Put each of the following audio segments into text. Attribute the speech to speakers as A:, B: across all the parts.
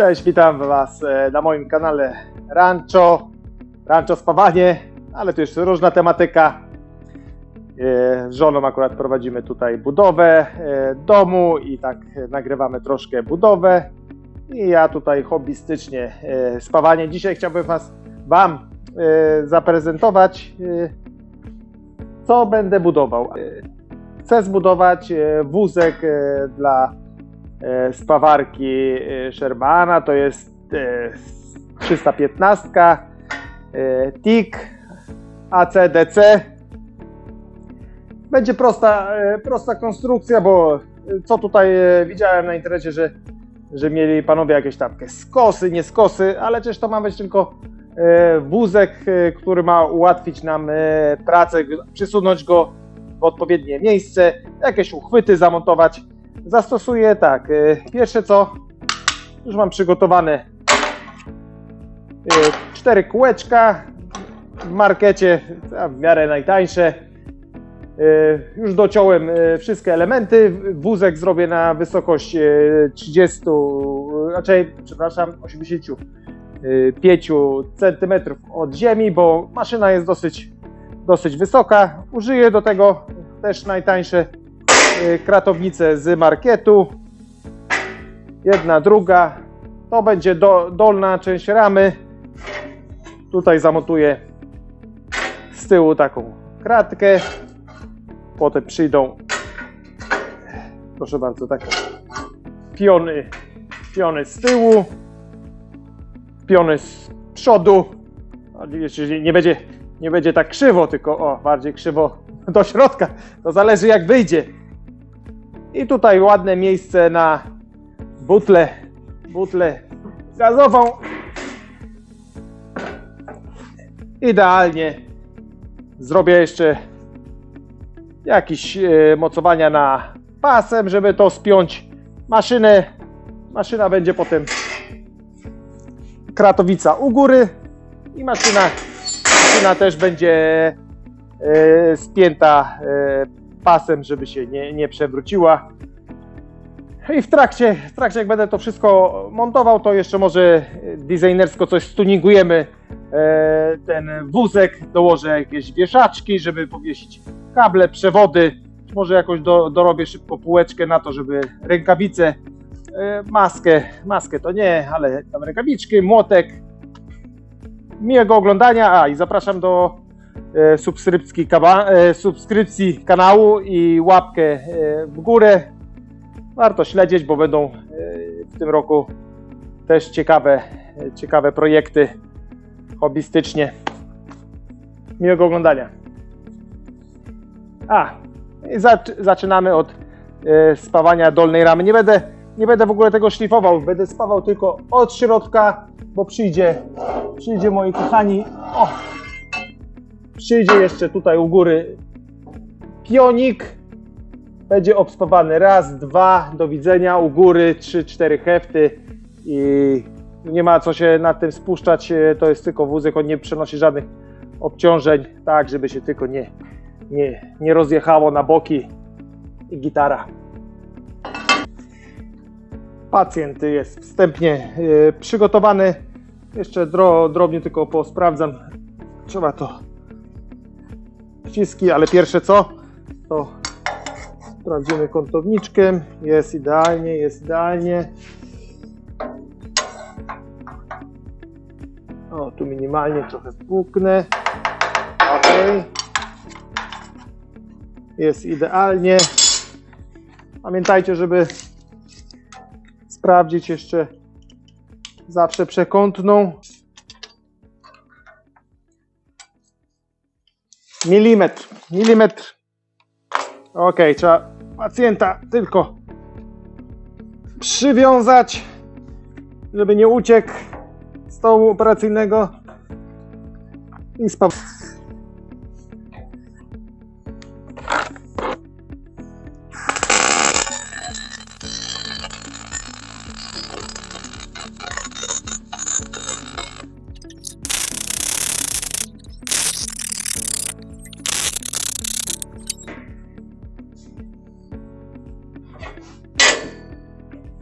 A: Cześć, witam Was e, na moim kanale Rancho, Rancho Spawanie, ale to już różna tematyka. E, Z żoną akurat prowadzimy tutaj budowę e, domu i tak nagrywamy troszkę budowę. I ja tutaj hobbystycznie spawanie. Dzisiaj chciałbym was, Wam zaprezentować, co będę budował. Chcę zbudować wózek dla spawarki e, Shermana, to jest e, 315 e, TIG ACDC. Będzie prosta, e, prosta konstrukcja, bo e, co tutaj e, widziałem na internecie, że, że mieli panowie jakieś tam skosy, nie skosy, ale przecież to ma być tylko e, wózek, e, który ma ułatwić nam e, pracę, przysunąć go w odpowiednie miejsce, jakieś uchwyty zamontować. Zastosuję tak, e, pierwsze co, już mam przygotowane e, cztery kółeczka w markecie, w miarę najtańsze. E, Już dociąłem wszystkie elementy. Wózek zrobię na wysokość e, 30, raczej, przepraszam, 85 cm od ziemi, bo maszyna jest dosyć, dosyć wysoka. Użyję do tego też najtańsze kratownice z marketu. Jedna, druga. To będzie do, dolna część ramy. Tutaj zamontuję z tyłu taką kratkę. Potem przyjdą, proszę bardzo, takie piony, piony z tyłu, piony z przodu. Jeśli nie będzie, nie będzie tak krzywo, tylko o, bardziej krzywo do środka. To zależy jak wyjdzie. I tutaj ładne miejsce na butlę, butlę gazową. Idealnie. Zrobię jeszcze jakieś e, mocowania na pasem, żeby to spiąć maszynę. Maszyna będzie potem kratowica u góry i maszyna, maszyna też będzie e, spięta e, pasem, żeby się nie, nie przewróciła. I w trakcie, w trakcie, jak będę to wszystko montował, to jeszcze może designersko coś stuningujemy. E, ten wózek, dołożę jakieś wieszaczki, żeby powiesić kable, przewody. Może jakoś do, dorobię szybko półeczkę na to, żeby rękawice, e, maskę, maskę to nie, ale tam rękawiczki, młotek. Miłego oglądania, a i zapraszam do subskrypcji, kaba, e, subskrypcji kanału i łapkę e, w górę. Warto śledzić, bo będą e, w tym roku też ciekawe, e, ciekawe projekty hobbystycznie. Miłego oglądania. A, zaczynamy od e, spawania dolnej ramy. Nie będę, nie będę w ogóle tego szlifował, będę spawał tylko od środka, bo przyjdzie, przyjdzie moi kochani, o, przyjdzie jeszcze tutaj u góry pionik, będzie obspawany. Raz, dwa, do widzenia, u góry trzy, cztery hefty. I nie ma co się nad tym spuszczać, e, to jest tylko wózek, on nie przenosi żadnych obciążeń, tak żeby się tylko nie, nie, nie rozjechało na boki. I gitara. Pacjent jest wstępnie e, przygotowany, jeszcze dro, drobnie tylko posprawdzam, trzeba to wciski, ale pierwsze co, to sprawdzimy kątowniczkę, jest idealnie, jest idealnie. O, tu minimalnie trochę wpłuknę. Ok. Jest idealnie. Pamiętajcie, żeby sprawdzić jeszcze zawsze przekątną. Milimetr. Milimetr. Ok, trzeba pacjenta tylko przywiązać, żeby nie uciekł stołu operacyjnego i spał.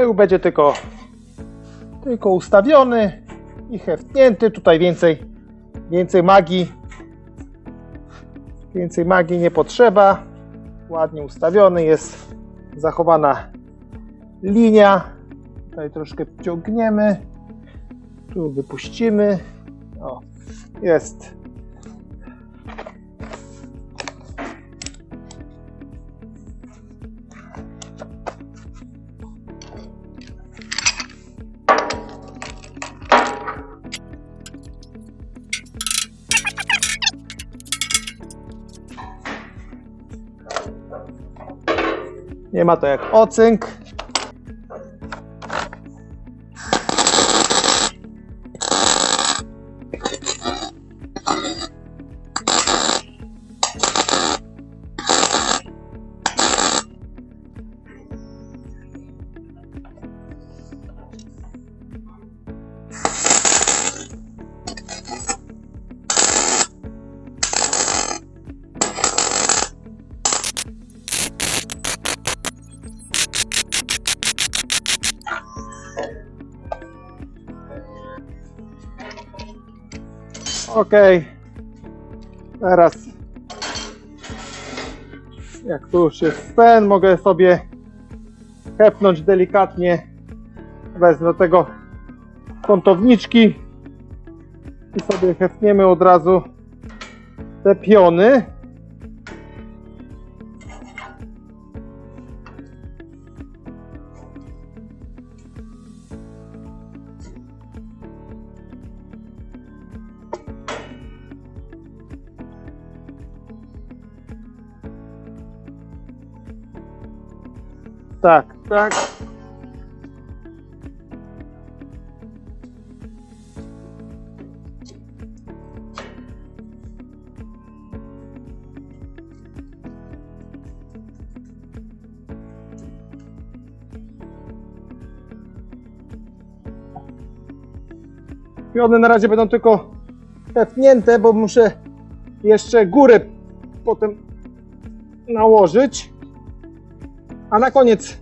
A: Tył będzie tylko tylko ustawiony i heftnięty. Tutaj więcej, więcej magii. Więcej magii nie potrzeba. Ładnie ustawiony jest zachowana linia. Tutaj troszkę ciągniemy. Tu wypuścimy. O, jest. Nie ma to jak ocynk. Ok. Teraz jak tu już jest ten, mogę sobie hepnąć delikatnie. Wezmę tego kątowniczki i sobie hepniemy od razu te piony. Tak, tak. Piony na razie będą tylko tepnięte, bo muszę jeszcze górę potem nałożyć. A na koniec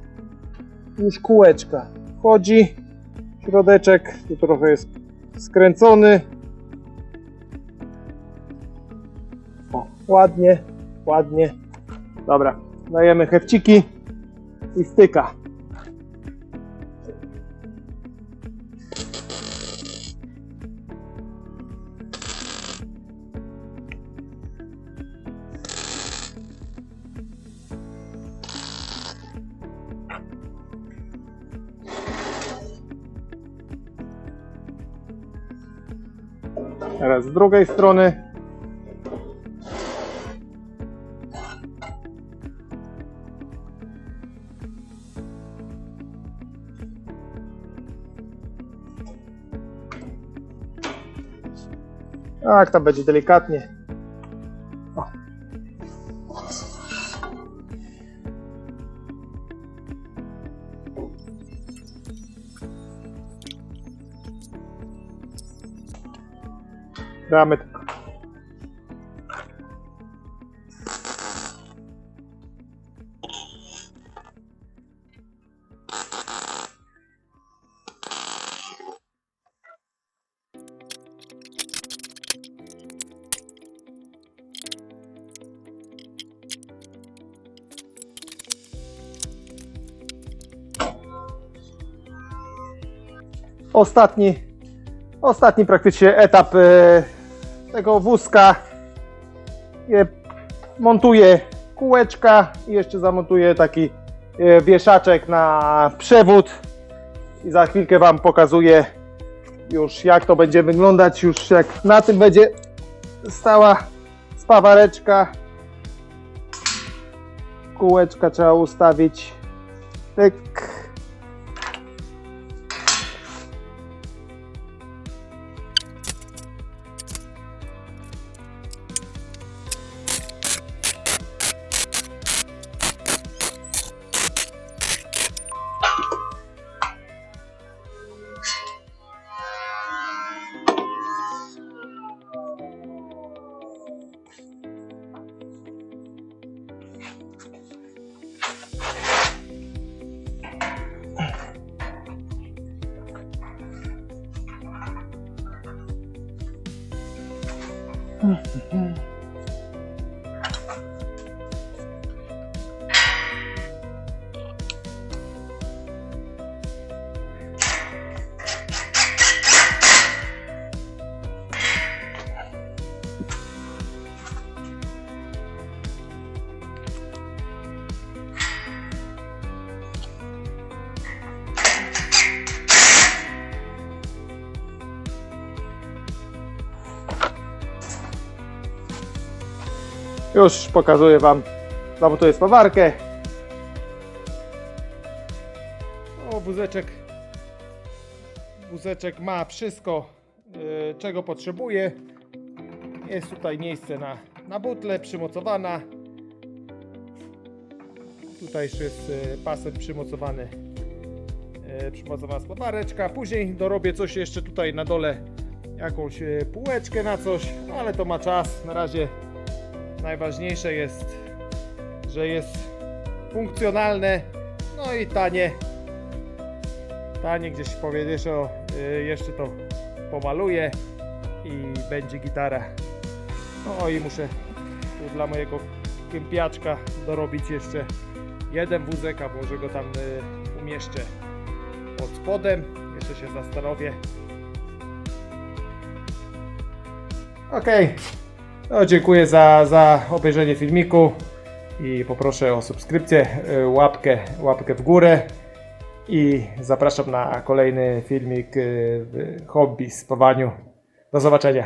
A: już kółeczka. Wchodzi środeczek, tu trochę jest skręcony. O, ładnie, ładnie. Dobra, dajemy hefciki i styka. Teraz z drugiej strony. Tak, tam będzie delikatnie. Tylko. Ostatni, ostatni praktycznie etap e, tego wózka. Montuję kółeczka i jeszcze zamontuję taki e, wieszaczek na przewód i za chwilkę Wam pokazuję już jak to będzie wyglądać, już jak na tym będzie stała spawareczka. Kółeczka trzeba ustawić. うん Już pokazuję Wam, zamontuję spawarkę. O, wózeczek. Wózeczek ma wszystko, yy, czego potrzebuje. Jest tutaj miejsce na, na butlę przymocowana. Tutaj już jest yy, pasem przymocowany. Yy, przymocowana spawareczka. Później dorobię coś jeszcze tutaj na dole. Jakąś półeczkę na coś, no ale to ma czas. Na razie Najważniejsze jest, że jest funkcjonalne, no i tanie. Tanie gdzieś powiedziesz, o, y, jeszcze to pomaluję i będzie gitara. No i muszę dla mojego kępiaczka dorobić jeszcze jeden wózek, a może go tam y, umieszczę pod spodem. Jeszcze się zastanowię. Okej. No, dziękuję za, za obejrzenie filmiku i poproszę o subskrypcję, y, łapkę, łapkę w górę i zapraszam na kolejny filmik y, w hobby spawaniu. Do zobaczenia.